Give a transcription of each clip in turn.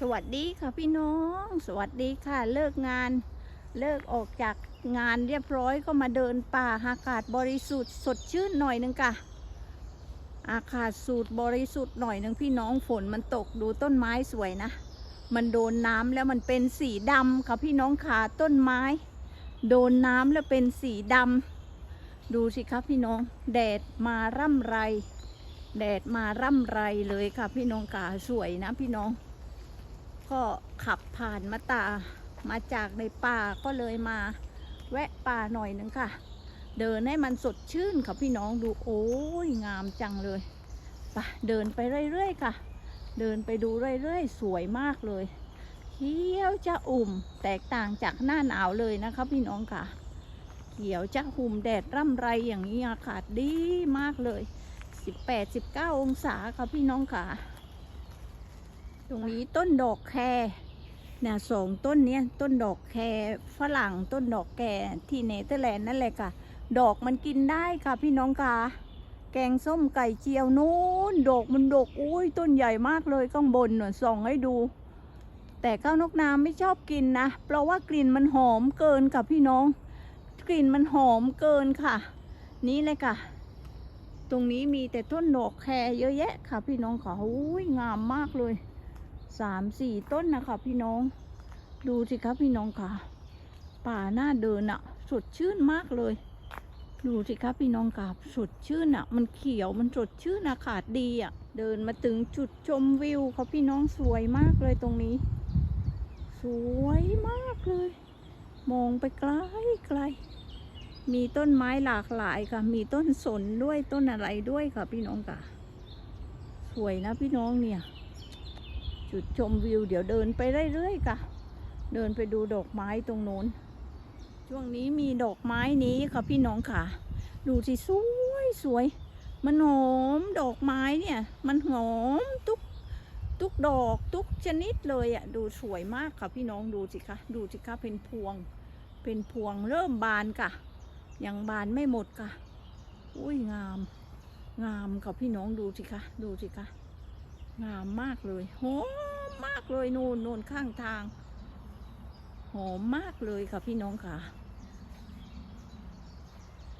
สวัสดีค่ะพี่น้อง สวัสดีค่ะ เลิกงาน เลิกออกจากงานเรียบร้อยก็มาเดินป่าอากาศบริสุทธิ์สดชื่นหน่อยนึงค่ะ อากาศสูดบริสุทธิ์หน่อยนึงพี่น้องฝนมันตกดูต้นไม้สวยนะ มันโดนน้ำแล้วมันเป็นสีดำค่ะพี่น้องขาต้นไม้ โดนน้ำแล้วเป็นสีดำดูสิครับพี่น้องแดดมาร่ำไร แดดมาร่ำไรเลยค่ะพี่น้องขาสวยนะพี่น้อง ก็ขับผ่านมาตามาจากในป่าก็เลยมาแวะป่าหน่อยหนึงค่ะ เดินให้มันสดชื่นค่ะพี่น้องดูโอ้ยงามจังเลยไปเดินไปเรื่อยๆค่ะ เดินไปดูเรื่อยๆ สวยมากเลยเขียวจะอุ่มแตกต่างจากหน้าหนาวเลยนะคะพี่น้องค่ะ เขียวจะหุ่มแดดร่ำไรอย่างนี้อากาศดีมากเลย 18-19 องศาค่ะพี่น้องค่ะ ตรงนี้ต้นดอกแครเนี่ยสองต้นเนี้ยต้นดอกแครฝรั่งต้นดอกแครที่เนเธอร์แลนด์นั่นแหละค่ะ ดอกมันกินได้ค่ะพี่น้องค่ะแกงส้มไก่เจียวนู้นดอกมันดกอุ้ยต้นใหญ่มากเลยข้างบนหน่อยส่องให้ดู แต่ก้าวนกน้ำไม่ชอบกินนะ เพราะว่ากลิ่นมันหอมเกินค่ะพี่น้อง กลิ่นมันหอมเกินค่ะ นี่เลยค่ะ ตรงนี้มีแต่ต้นดอกแครเยอะแยะค่ะพี่น้องค่ะอุ้ยงามมากเลย สามสี่ต้นนะคะพี่น้อง ดูสิครับพี่น้องค่ะ ป่าหน้าเดินอะสดชื่นมากเลย ดูสิครับพี่น้องค่ะสดชื่นอะมันเขียวมันสดชื่นอากาศดีอะเดินมาถึงจุดชมวิวค่ะพี่น้องสวยมากเลยตรงนี้ สวยมากเลย มองไปไกลไกลมีต้นไม้หลากหลายค่ะ มีต้นสนด้วยต้นอะไรด้วยค่ะพี่น้องค่ะ สวยนะพี่น้องเนี่ย จุดชมวิว เดี๋ยวเดินไปเรื่อยๆค่ะ เดินไปดูดอกไม้ตรงโน้น ช่วงนี้มีดอกไม้นี้ค่ะพี่น้องค่ะ ดูสิสวยสวย มันหอมดอกไม้เนี่ย มันหอมทุกทุกดอกทุกชนิดเลยอะ่ะดูสวยมากค่ะพี่น้องดูสิคะดูสิคะเป็นพวง เป็นพวงเริ่มบานค่ะ ยังบานไม่หมดค่ะ อุ้ยงาม งามค่ะพี่น้องดูสิคะดูสิคะ งามมากเลยหอมมากเลยนูนนูนข้างทางหอมมากเลยค่ะพี่น้องค่ะ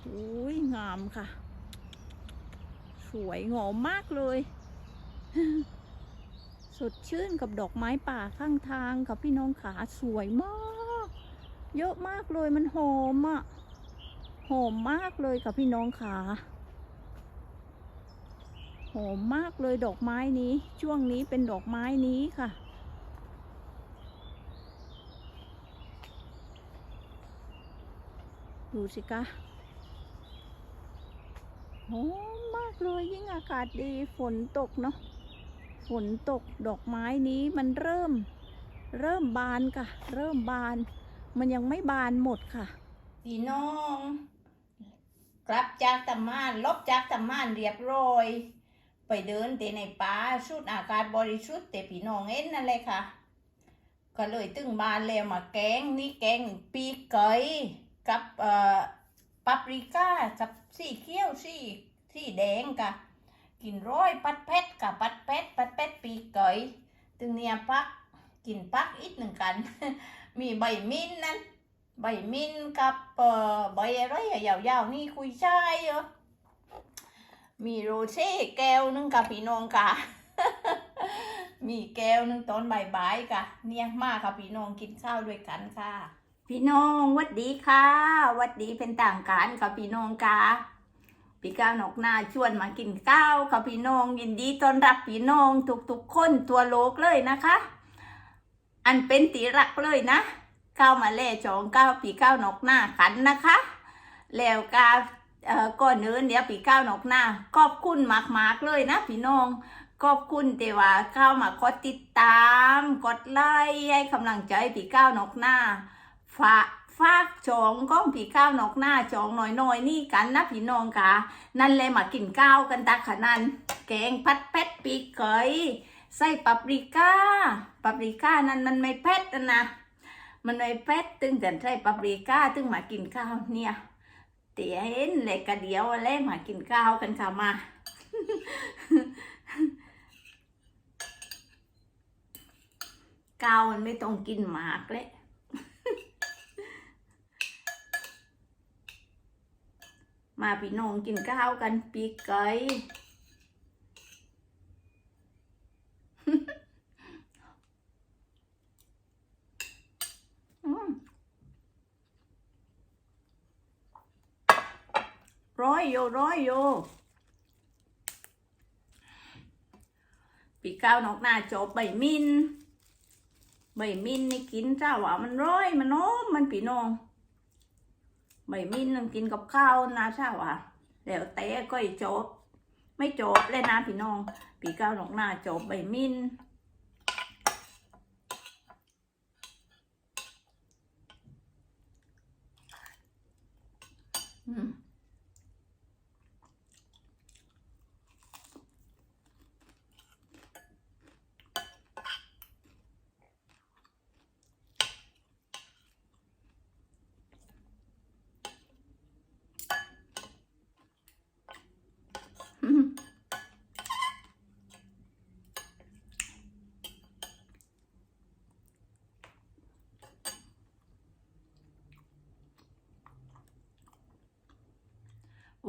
อุ้ยงามค่ะ สวยงอมมากเลย สดชื่นกับดอกไม้ป่าข้างทางค่ะพี่น้องขาสวยมาก เยอะมากเลยมันหอมอะหอมมากเลยค่ะพี่น้องขา หอมมากเลยดอกไม้นี้ ช่วงนี้เป็นดอกไม้นี้ค่ะ ดูสิคะหอมมากเลยยิ่งอากาศดีฝนตกเนาะฝนตกดอกไม้นี้มันเริ่ม เริ่มบานค่ะ เริ่มบาน มันยังไม่บานหมดค่ะพี่น้อง กลับจากตำมานลบจากตำมานเรียบร้อย ไปเดินแต่ในป่าสูดอากาศบริสุทธิ์แต่พี่น้องเอ็นนั่นเลยค่ะ ก็เลยตึงบานแล้วมาแกงนี่แกงปีกไก่กับเอ่อปาปริก้ากับสีเขียวสีสีแดงกะกินร้อยปัดเพชรกับปัดเพชรปัดเพชรปีกไก่ตึงเนี่ยปักกินปักอีกหนึ่งกัน มีใบมิ้นนั้นใบมิ้นกับเอ่อใบอะไรอะยาวๆนี่คุยช่ายเหรอ มีโรเซ่แก้วนึงกับพี่น้องค่ะมีแก้วนึงตอนบ่ายๆค่ะเนี่ยมาค่ะพี่น้องกินข้าวด้วยกันค่ะ พี่น้องวัดดีค่ะวัดดีเป็นต่างกันค่ะพี่น้องค่ะพี่ก้าวนกหน้าชวนมากินข้าวค่ะพี่น้องยินดีต้อนรับพี่น้องทุกๆคนทั่วโลกเลยนะคะ อันเป็นตีรักเลยนะก้าวมาเล่จองก้าวปีก้าวนกหน้าขันนะคะ แล้วกา ก่อนเนื้อเดี๋ยวปีก้าวนอกหน้าขอบคุณมากๆเลยนะพี่น้องขอบคุณแต่ว่าเข้ามากดติดตาม กดไลค์ให้กำลังใจปีก้าวนอกหน้าฝากฝากจองก้องปีก้าวนอกหน้าจองหน่อยๆนนี่กันนะพี่น้องค่ะนั่นเลยมากินข้าวกันตาขนาดแกงพัดเพชรปีเกยใส่ปาปริก้าปาปริก้านั้นมันไม่เผ็ดนะมันไม่เผ็ดตึงแต่ใส่ปาปริก้าตึงมากินข้าวเนี่ย เตี๋ยเห็นเลยกระเดียวเล่มากินข้าวกันค่ะมาข้าวมันไม่ต้องกินหมากเลยมาพี่น้องกินข้าวกันปีกไก่ ร้อยโยร้อยโย ปีก้าวนอกหน้าจบใบมินใบมินนี่กินเจ้าว่ามันร้อยมันน้อมมันปีนองใบมินมันกินกับข้าวนะเจ้าว่าแล้วแต่ก็อีจบ ไม่จบเลยนะพี่น้อง ปีก้าวนอกหน้าจบใบมิน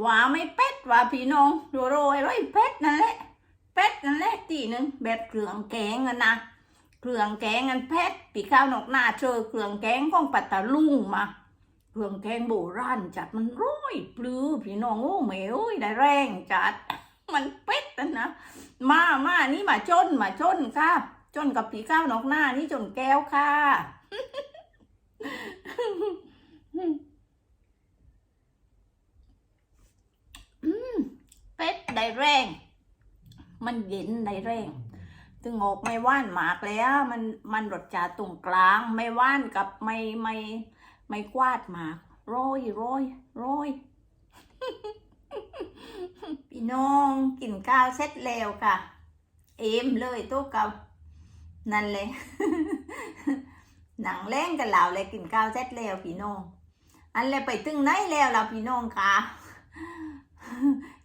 ว่าไม่เป็ดว่าพี่น้องดูโรยไว้เป็ดนั่นแหละเป็ดนั่นแหละตีหนึ่งแบบเครื่องแกงอะนะเครื่องแกงอันเป็ดปีข้าวนกหน้าเจอเครื่องแกงของปัตตาลุงมาเครื่องแกงโบราณจัดมันร้อยปลือพี่น้องโอ้เหมวได้แรงจัด มันเป็ดนะนะมามานี่มาจนมาจนค่ะจนกับปีข้าวนกหน้านี่จนแก้วค่ะ เป็ด ได้แรง มันเย็นได้แรงถึงอกไม่ว่านหมากแล้วมันมันรสชาติตรงกลาง ไม่ว่านกับไม่ไม่ไม่กวาดหมากโรยโรยโรยพี่น้องกินข้าวเสร็จแล้วค่ะ เอ็มเลยตัวเก่านั่นเลยหนังแรงกันแล้วเลยกินข้าวเสร็จแล้วพี่น้องอันเลยไปถึงไหนแล้วล่ะพี่น้องค่ะ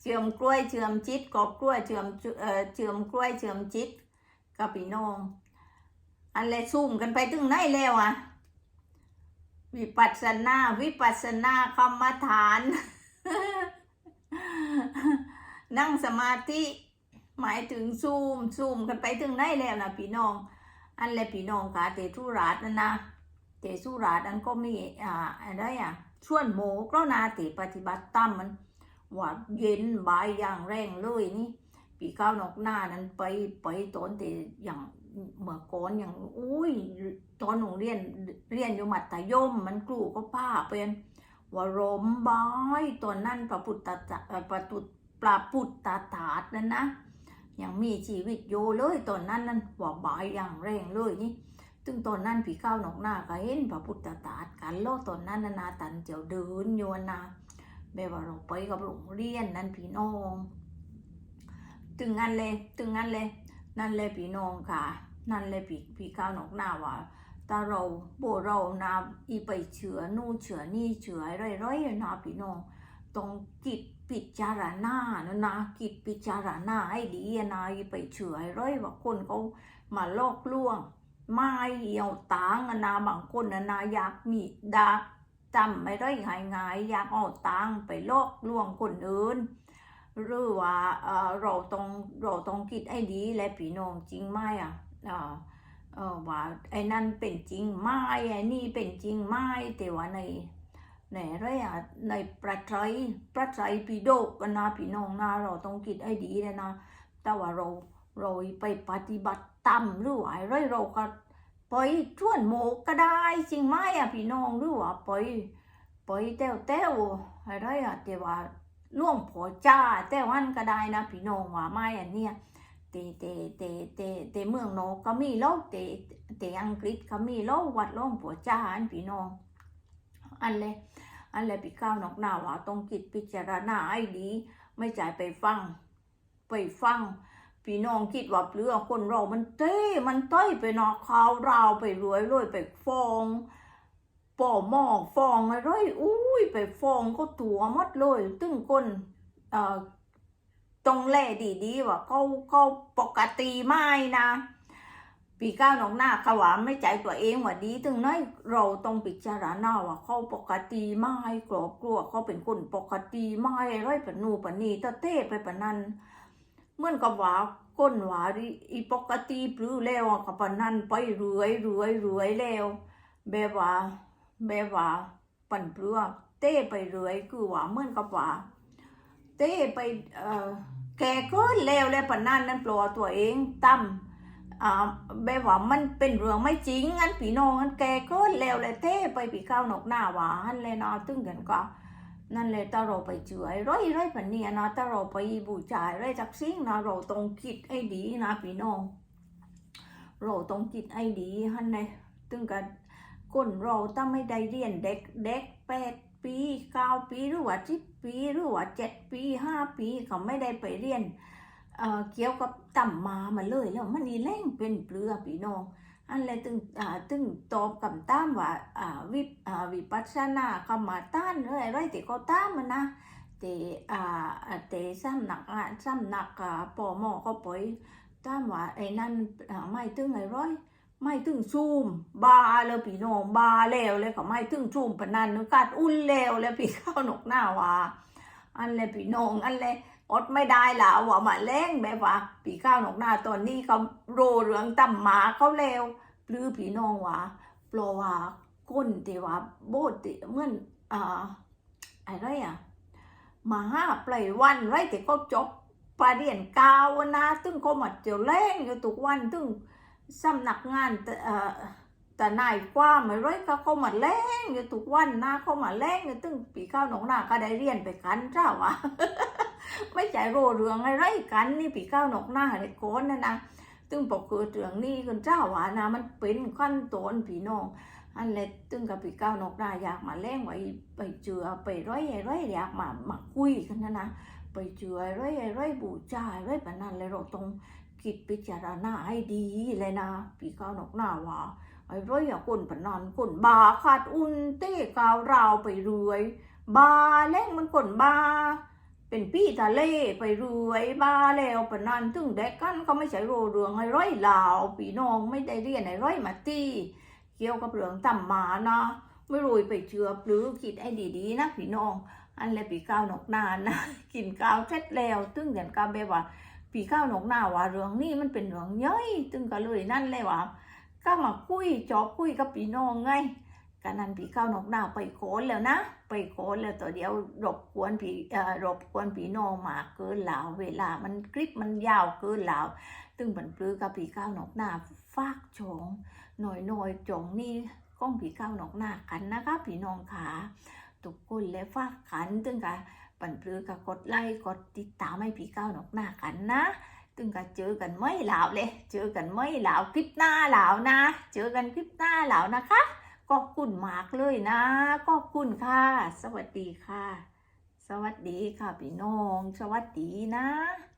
เชื่อมกล้วยเชื่อมจิตกอบกล้วยเชื่อมเอ่อเชื่อมกล้วยเชื่อมจิตกับพี่น้องอันเลยซุ่มกันไปถึงไหนแล้วอะวิปัสสนาวิปัสสนากรรมฐาน นั่งสมาธิหมายถึงซูมซูมกันไปถึงไหนแล้วนะพี่น้อง อันเลยพี่น้องค่ะเตทุราชนั่นนะเตสุราชนั้นก็มีอ่าอะไรอะชวนโมกแล้วนาเตปฏิบัติตามมัน ว่าเย็นบายอย่างแรงเลยนี่ปีก้าวนอกหน้านั้นไปไปตอนแต่อย่างเมื่อก่อนอย่างอุ้ยตอนหนูเรียนเรียนอยู่มัธยมมันครูก็ป้าเป็นว่ารมบายตอนนั้นพระพุทธจะเอ่อพระตุพระพุทธตาดนั่นนะยังมีชีวิตอยู่เลยตอนนั้นนั่นว่าบายอย่างแรงเลยนี่ซึ่งตอนนั้นผีก้าวนอกหน้าก็เห็นพระพุทธตาดกันโลกตอนนั้นนานตันเจียวเดินโยนา แบบว่าเราไปกับโรงเรียนนั่นพี่น้อง ถึงงั้นเลยถึงงั้นเลย นั่นเลยพี่น้องค่ะ นั่นเลยพี่พี่ข้าวนอกหน้าว่าตาเราโบเรานาอีไปเฉือนู่นเฉือนี่เฉือไรไรๆนะพี่น้องต้องกิดปิจารณานะนะกิดปิจารณาให้ดีนะอีไปเฉือไรว่าคนเขามาลอกลวงไม่เหี่ยวตางนะบางคนนะนะอยากมีดา จำไม่ได้ง่ายอยากเอาตังไปลอกลวงคนอื่น หรือว่าเราต้องเราต้องคิดให้ดีและพี่น้องจริงไหมอะว่าไอ้นั่นเป็นจริงไหมไอ้นี่เป็นจริงไหมแต่ว่าในในอะไรอะในประไตรประไตรปิฎกกันนะพี่น้องนะเราต้องคิดให้ดีเลยนะแต่ว่าเราเราไปปฏิบัติตามหรือว่าอะไรเราก็ ไปชวนโมกก็ได้จริงไหมอะพี่น้องหรือว่าไปไปเต้วเต้วอะไรอะแต่ว่าล่วงผัวจ้าแต่วันก็ได้นะพี่น้องว่าไม่อันเนี้ยเตเตเตเตเตเมืองนอกก็มีแล้วเตเตอังกฤษก็มีแล้ววัดล่วงผัวจ้าอันพี่น้องอันเลยอันเลยพี่ข้าวนอกหน้าว่าต้องคิดพิจารณาให้ดี ไม่จ่ายไปฟัง ไปฟัง พี่น้องคิดว่าเปลือกคนเรามันเต้มันเต้ไปนอกข่าวราวไปรวยรวยไปฟองป่อหมอกฟองอะไรอุ้ยไปฟองก็ตัวหมดเลยตึงคนเอ่อตรงแลดีๆว่าเขาเขาปกติไม่นะปีก้าวหนองหน้าขว่าไม่ใจตัวเองว่าดีถึงน้อยเราต้องพิจารณาว่าเขาปกติไม่กลัวกลัวเขาเป็นคนปกติไม่ร้อยปนูปนีตะเต้ไปปนั้น เหมื่อนกับว่าก้นว่าอีปกติปลื้อแล้วกับปนั้นไปเรื่อยเรื่อยเรื่อยแล้วแบบว่าแบบว่าปั่นเปลือเต้ไปเรื่อยคือว่าเหมื่อนกับว่าเต้ไปเอ่อแกก็แล้วแล้วปะนั้นนั่นปลัวตัวเองตั้มอ่าแบบว่ามันเป็นเรื่องไม่จริงงั้นพี่น้องงั้นแกก็แล้วเลยเต้ไปปีข้าวนกหน้าหวานเลยเนาะตึงกันก็ นั่นเลยถ้าเราไปเจือไอ้ร้อยร้อยปันเนี่ยนะถ้าเราไปบูชาไอ้จักสิ่งนะเราต้องคิดให้ดีนะพี่น้องเราต้องคิดให้ดีฮันเลยตึงกันคนเราถ้าไม่ได้เรียนเด็กเด็กแปดปีเก้าปีหรือว่าสิบปีหรือว่าเจ็ดปีห้าปีเขาไม่ได้ไปเรียนเอ่อเกี่ยวกับต่ำมามาเลยแล้วมันนี่แรงเป็นเปลือพี่น้อง อันเลยตึงอ่าตึงตอบกับตามว่าอ่าวิปอ่าวิปัสสนากรรมฐานอะไรอะไรที่เขาตามมันนะแต่อ่าแต่สำนักอะสำนักอ่าปอหมอเขาปล่อยตามว่าไอ้นั่นอ่าไม่ตึงไอ้ร้อยไม่ตึงซูมบาเลยพี่น้องบาแล้วเลยเขาไม่ตึงซูมปนนันนึกกัดอุ่นแล้วเลยพี่เข้าหนกหน้าว่าอันเลยพี่น้องอันเลย อดไม่ได้ละว่ามาแรงแบบว่าปีข้าวหนกหน้าตอนนี้เขาโรเรืองต่ำหมาเขาเลวหรือพี่น้องว่าเพราะว่าก้นที่ว่าโบดที่เหมื่อนอ่าอะไรอะมาห้าปลายวันไรแต่เขาจบปาเรียนกาวนะตึงเขามาเจียวแรงอยู่ทุกวันตึงสำนักงานแต่เอ่อแต่นายกว่าไม่ไรก็เขามาแรงอยู่ทุกวันนะเขามาแรงอยู่ตึงปีข้าวหนกหน้าก็ได้เรียนไปกันเจ้าวะ ไม่ใจโรเรืองอะไรกันนี่ปีเก้าหนกหน้าเด็กโกนนะนะตึงบอกคือเรื่องนี้คุณเจ้าหวานะมันเป็นขั้นตอนพี่น้องอันเล็ดตึงกับปีเก้าหนกหน้าอยากมาแล่งไว้ไปเจือไปร้อยร้อยอยากมามาคุยกันนะนะไปเจือร้อยร้อยบูชาร้อยปนนั้นเลยเราต้องคิดพิจารณาให้ดีเลยนะปีเก้าหนกหน้าว่าไอ้ร้อยอะคนปานนั้นคนบาขาดอุ่นเต้กาวราวไปเรื่อยบาแล่งมันคนบา เป็นพี่ทะเลไปรวยบ้าแล้วปะนันถึงเด็กกันเขาไม่ใช่โรเรืองไอ้ร้อยลาวพี่น้องไม่ได้เรียนไอ้ร้อยมาตีเกี่ยวกับเรื่องต่ำมานะ ไม่รวยไปเชือหรือคิดไอ้ดีๆนะพี่น้อง อันเลยปีข้าวนกนานนะกินข้าวเสร็จแล้วตึงเดียนก้าวแบบว่าปีข้าวนกนาว่าเรื่องนี้มันเป็นเรื่องย่อยตึงก็เลยนั่นเลยว่าก็มาคุยจอบคุยกับพี่น้องไง กันนั้นผีเข้านกหน้าไปโขนแล้วนะ ไปโขนแล้วตัวเดียวรบกวนผีเอ่อรบกวนผีน้องมาเกินแล้วเวลามันคลิปมันยาวเกินแล้วตึงบันปลือกับผีเข้านกหน้าฟากชงหน่อยหน่อยจงนี่ก้องผีเข้านกหน้ากันนะคะพี่น้องขาทุกคนและฟากขันตึงกับปันปลือกับกดไลค์กดติดตามให้ผีเข้านกหน้ากันนะตึงกับเจอกันไม่หลาวเลย เจอกันไม่หลาวคลิปหน้าหลาวนะ เจอกันคลิปหน้าหลาวนะคะ ขอบคุณมากเลยนะขอบคุณค่ะ สวัสดีค่ะ สวัสดีค่ะพี่น้อง สวัสดีนะ